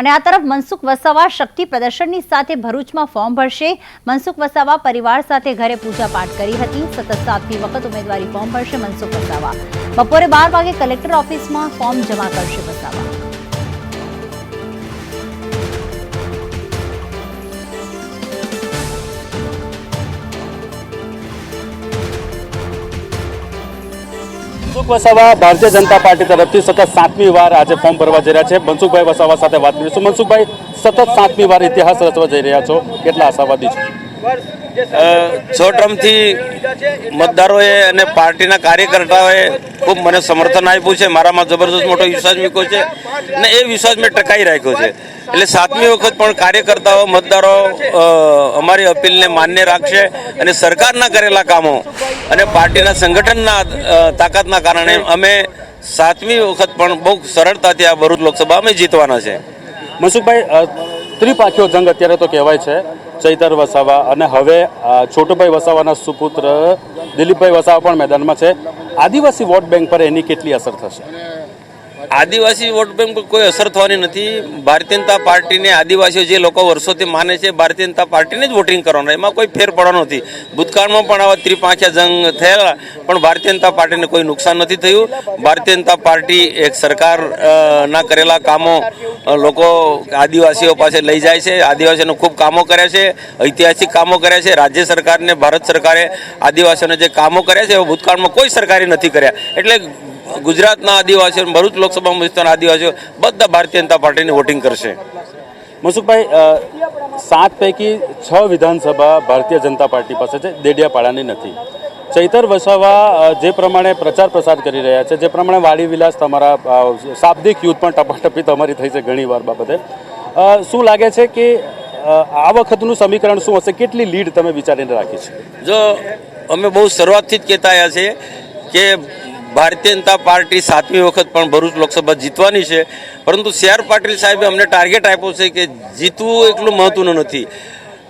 અને આ તરફ મનસુખ વસાવા શક્તિ પ્રદર્શનની સાથે ભરૂચમાં ફોર્મ ભરશે. મનસુખ વસાવા પરિવાર સાથે ઘરે પૂજા પાઠ કરી હતી. સતત સાતમી વખત ઉમેદવારી ફોર્મ ભરશે મનસુખ વસાવા. બપોરે બાર વાગે કલેક્ટર ઓફિસમાં ફોર્મ જમા કરશે વસાવા. મનસુખ વસાવા ભારતીય જનતા પાર્ટી તરફથી સતત સાતમી વાર આજે ફોર્મ ભરવા જઈ રહ્યા છે. મનસુખભાઈ વસાવા સાથે વાત કરીશું મનસુખભાઈ સતત સાતમી વાર ઇતિહાસ રચવા જઈ રહ્યા છો. કેટલા આશાવાદી છો? છ ટર્મથી મતદારોએ અને પાર્ટીના કાર્યકર્તાઓએ ખૂબ મને સમર્થન આપ્યું છે. મારામાં જબરદસ્ત મોટો વિશ્વાસ મૂક્યો છે. અને એ વિશ્વાસ મેં ટકાઈ રાખ્યો છે. એટલે સાતમી વખત પણ કાર્યકર્તાઓ, મતદારો અમારી અપીલને માન્ય રાખશે અને સરકારના કરેલા કામો અને પાર્ટીના સંગઠનના તાકાતના કારણે અમે સાતમી વખત પણ બહુ સરળતાથી આ ભરૂચ લોકસભા અમે જીતવાના છે. મનસુખભાઈ ત્રિપાખીઓ જંગ અત્યારે તો કહેવાય છે, ચૈતર વસાવા અને હવે છોટુભાઈ વસાવાના સુપુત્ર દિલીપભાઈ વસાવા પણ મેદાનમાં છે. આદિવાસી વોટ બેંક પર એની કેટલી અસર થશે? આદિવાસી વોટ બેંક પર કોઈ અસર થવાની નથી. ભારતીય જનતા પાર્ટીને આદિવાસીઓ જે લોકો વર્ષોથી માને છે, ભારતીય જનતા પાર્ટીને જ વોટિંગ કરવાનું. એમાં કોઈ ફેર પડવાનો નથી. ભૂતકાળમાં પણ આવા ત્રિપાંખ્યા જંગ થયેલા, પણ ભારતીય જનતા પાર્ટીને કોઈ નુકસાન નથી થયું. ભારતીય જનતા પાર્ટી એક સરકાર ના કરેલા કામો લોકો આદિવાસીઓ પાસે લઈ જાય છે. આદિવાસીઓને ખૂબ કામો કર્યા છે, ઐતિહાસિક કામો કર્યા છે. રાજ્ય સરકારને, ભારત સરકારે આદિવાસીઓને જે કામો કર્યા છે, એ ભૂતકાળમાં કોઈ સરકારે નથી કર્યા. એટલે ગુજરાતના આદિવાસીઓ ભરૂચ લોકસભા વિસ્તારના આદિવાસીઓ બધા ભારતીય જનતા પાર્ટીની વોટિંગ કરશે. મનસુખભાઈ સાત પૈકી છ વિધાનસભા ભારતીય જનતા પાર્ટી પાસે છે દેડિયાપાડાની નથી. ચૈતર વસાવા જે પ્રમાણે પ્રચાર પ્રસાર કરી રહ્યા છે જે પ્રમાણે વાડી વિલાસ તમારા શાબ્દિક યુદ્ધ પણ ટપાટપી તમારી થઈ છે ઘણી વાર બાબતે શું લાગે છે કે આ વખતનું સમીકરણ શું હશે? કેટલી લીડ તમે વિચારીને રાખી છે? જો અમે બહુ શરૂઆતથી જ કહેતા આવ્યા છીએ કે ભારતીય જનતા પાર્ટી સાતમી વખત પણ ભરૂચ લોકસભા જીતવાની છે. પરંતુ સી આર પાટીલ સાહેબે અમને ટાર્ગેટ આપ્યો છે કે જીતવું એટલું મહત્વનું નથી.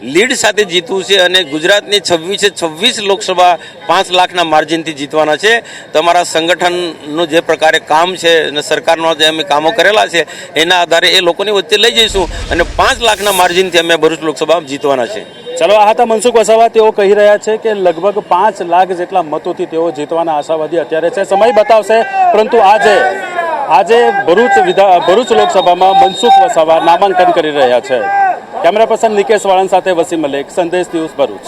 લીડ સાથે જીતવું છે અને ગુજરાતની છવ્વીસે છવ્વીસ લોકસભા પાંચ લાખના માર્જિનથી જીતવાના છે. તમારા સંગઠનનું જે પ્રકારે કામ છે અને સરકારનો જે અમે કામો કરેલા છે, એના આધારે એ લોકોની વચ્ચે લઈ જઈશું અને પાંચ લાખના માર્જિનથી અમે ભરૂચ લોકસભા જીતવાના છે. ચલો, આ હતા મનસુખ વસાવા. તેઓ કહી રહ્યા છે કે લગભગ પાંચ લાખ જેટલા મતોથી તેઓ જીતવાના આશાવાદી અત્યારે છે. સમય બતાવશે, પરંતુ આજે આજે ભરૂચ વિધા, ભરૂચ લોકસભામાં મનસુખ વસાવા નામાંકન કરી રહ્યા છે. કેમેરા પર્સન નિકેશ વાળન સાથે વસીમ મલેક, સંદેશ ન્યૂઝ ભરૂચ.